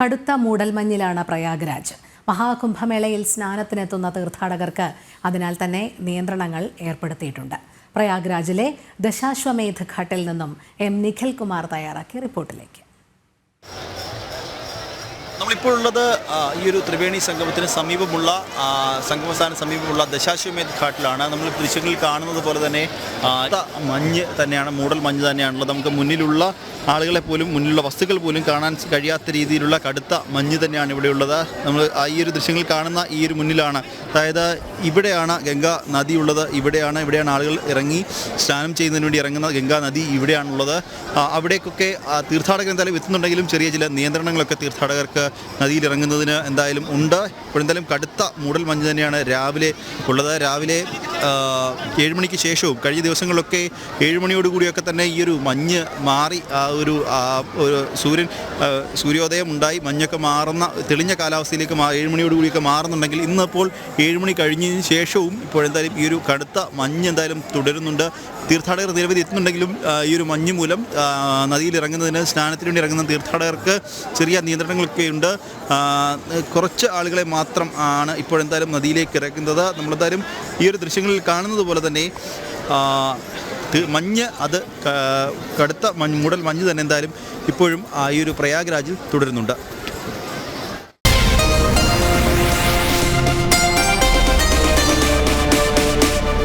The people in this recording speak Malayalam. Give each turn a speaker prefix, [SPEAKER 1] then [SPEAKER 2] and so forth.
[SPEAKER 1] കടുത്ത മൂടൽമഞ്ഞിലാണ് പ്രയാഗ്രാജ്. മഹാകുംഭമേളയിൽ സ്നാനത്തിനെത്തുന്ന തീർത്ഥാടകർക്ക് അതിനാൽ തന്നെ നിയന്ത്രണങ്ങൾ ഏർപ്പെടുത്തിയിട്ടുണ്ട്. പ്രയാഗ്രാജിലെ ദശാശ്വമേധ് ഘട്ടിൽ നിന്നും എം നിഖിൽ കുമാർ തയ്യാറാക്കിയ റിപ്പോർട്ടിലേക്ക്.
[SPEAKER 2] നമ്മളിപ്പോൾ ഉള്ളത് ഈ ഒരു ത്രിവേണി സംഗമത്തിന് സമീപമുള്ള സംഗമസ്ഥാനം സമീപമുള്ള ദശാശ്വമേധ് ഘാട്ടിലാണ്. നമ്മൾ ദൃശ്യങ്ങളിൽ കാണുന്നത് പോലെ തന്നെ മഞ്ഞ് തന്നെയാണ് മൂടൽ മഞ്ഞ് തന്നെയാണുള്ളത് നമുക്ക് മുന്നിലുള്ള ആളുകളെ പോലും മുന്നിലുള്ള വസ്തുക്കൾ പോലും കാണാൻ കഴിയാത്ത രീതിയിലുള്ള കടുത്ത മഞ്ഞ് തന്നെയാണ് ഇവിടെയുള്ളത് നമ്മൾ ഈ ഒരു ദൃശ്യങ്ങളിൽ കാണുന്ന ഈ ഒരു മുന്നിലാണ്. അതായത് ഇവിടെയാണ് ഗംഗാ നദി ഉള്ളത്. ഇവിടെയാണ് ഇവിടെയാണ് ആളുകൾ ഇറങ്ങി സ്നാനം ചെയ്യുന്നതിന് വേണ്ടി ഇറങ്ങുന്ന ഗംഗാ നദി ഇവിടെയാണുള്ളത്. അവിടേക്കൊക്കെ തീർത്ഥാടകം എന്തായാലും എത്തുന്നുണ്ടെങ്കിലും ചെറിയ ചില നിയന്ത്രണങ്ങളൊക്കെ തീർത്ഥാടകർക്ക് നദിയിൽ ഇറങ്ങുന്നതിന് എന്തായാലും ഉണ്ട്. ഇപ്പോഴെന്തായാലും കടുത്ത മൂടൽ മഞ്ഞ് തന്നെയാണ് രാവിലെ ഉള്ളത്. രാവിലെ ആ, ഏഴ് മണിക്ക് ശേഷവും കഴിഞ്ഞ ദിവസങ്ങളിലൊക്കെ ഏഴുമണിയോടുകൂടിയൊക്കെ തന്നെ ഈ ഒരു മഞ്ഞ് മാറി ആ ഒരു സൂര്യൻ സൂര്യോദയം ഉണ്ടായി മഞ്ഞൊക്കെ മാറുന്ന തെളിഞ്ഞ കാലാവസ്ഥയിലേക്ക് മാ ഏഴുമണിയോടുകൂടിയൊക്കെ മാറുന്നുണ്ടെങ്കിൽ ഇന്നിപ്പോൾ ഏഴുമണി കഴിഞ്ഞതിന് ശേഷവും ഇപ്പോഴെന്തായാലും ഈ ഒരു കടുത്ത മഞ്ഞ് എന്തായാലും തുടരുന്നുണ്ട്. തീർത്ഥാടകർ നിരവധി എത്തുന്നുണ്ടെങ്കിലും ഈ ഒരു മഞ്ഞ് മൂലം നദിയിൽ ഇറങ്ങുന്നതിന് സ്നാനത്തിന് വേണ്ടി ഇറങ്ങുന്ന തീർത്ഥാടകർക്ക് ചെറിയ നിയന്ത്രണങ്ങളൊക്കെ ഉണ്ട്. കുറച്ച് ആളുകളെ മാത്രം ആണ് ഇപ്പോഴെന്തായാലും നദിയിലേക്ക് ഇറക്കുന്നത്. നമ്മളെന്തായാലും ഈ ഒരു ദൃശ്യങ്ങളിൽ കാണുന്നത് പോലെ തന്നെ മഞ്ഞ് അത് കടുത്ത മൂടൽ മഞ്ഞ് തന്നെ എന്തായാലും ഇപ്പോഴും ഈ ഒരു പ്രയാഗ്രാജിൽ തുടരുന്നുണ്ട്.